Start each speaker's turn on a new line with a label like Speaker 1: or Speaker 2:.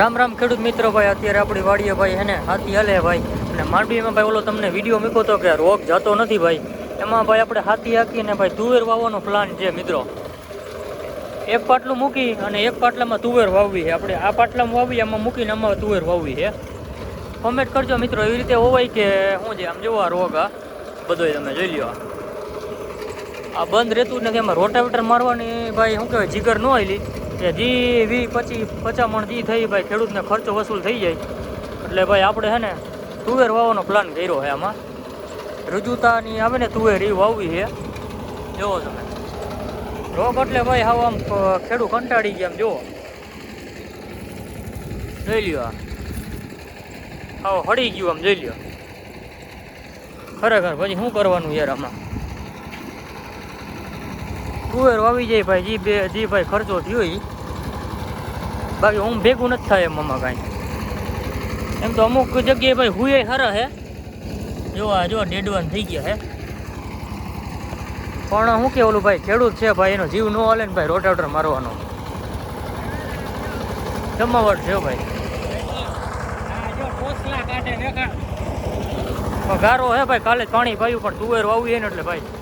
Speaker 1: રામ રામ ખેડૂત મિત્રો ભાઈ, અત્યારે આપણી વાડીએ ભાઈ એને હાથી હાલે ભાઈ. અને માંડવીમાં ભાઈ ઓલો તમને વીડિયો મૂકો તો કે રોગ જતો નથી ભાઈ. એમાં ભાઈ આપણે હાથી હાકીને ભાઈ તુવેર વાવવાનો પ્લાન છે મિત્રો. એક પાટલું મૂકી અને એક પાટલામાં તુવેર વાવવી છે. આપણે આ પાટલામાં વાવી એમાં મૂકીને આમાં તુવેર વાવવી છે. કોમેન્ટ કરજો મિત્રો, એવી રીતે હોવાય કે શું છે, આમ જોવો રોગ આ. બધોય તમે જોઈ લ્યો. આ બંધ રહેતું નથી. એમાં રોટાવેટર મારવાની ભાઈ શું કહેવાય, જીગર ન આવેલી કે જી વી પછી પચામણ જી થઈ ભાઈ, ખેડૂતને ખર્ચો વસૂલ થઈ જાય. એટલે ભાઈ આપણે હે ને, તુવેર વાવવાનો પ્લાન કર્યો છે આમાં. રુજુતાની આવે ને તુવેર એ વાવવી છે જોવો તમે. રોગ એટલે ભાઈ હાવ આમ ખેડૂત કંટાળી ગયા આમ જોવો. જોઈ લ્યો આ. હળી ગયું આમ, જોઈ લ્યો. ખરેખર, પછી શું કરવાનું યાર આમાં? કુવેર વાવી જાય ભાઈ, જી બે જી ભાઈ ખર્ચો થયો ઈ. બાકી હું ભેગું નથી થાય એમ આમાં કાંઈ. એમ તો અમુક જગ્યાએ ભાઈ હુએ હર હે. જો આ જો ડેડવાન થઈ ગયા હે. પણ શું કે ઓલું ભાઈ ખેડૂત છે ભાઈ, એનો જીવ ન હાલે ને ભાઈ રોટાવટર મારવાનો. જમાવટ છે ભાઈ. ગારો હે ભાઈ, કાલે પાણી પાયું, પણ તુવેર વાવી એને એટલે ભાઈ.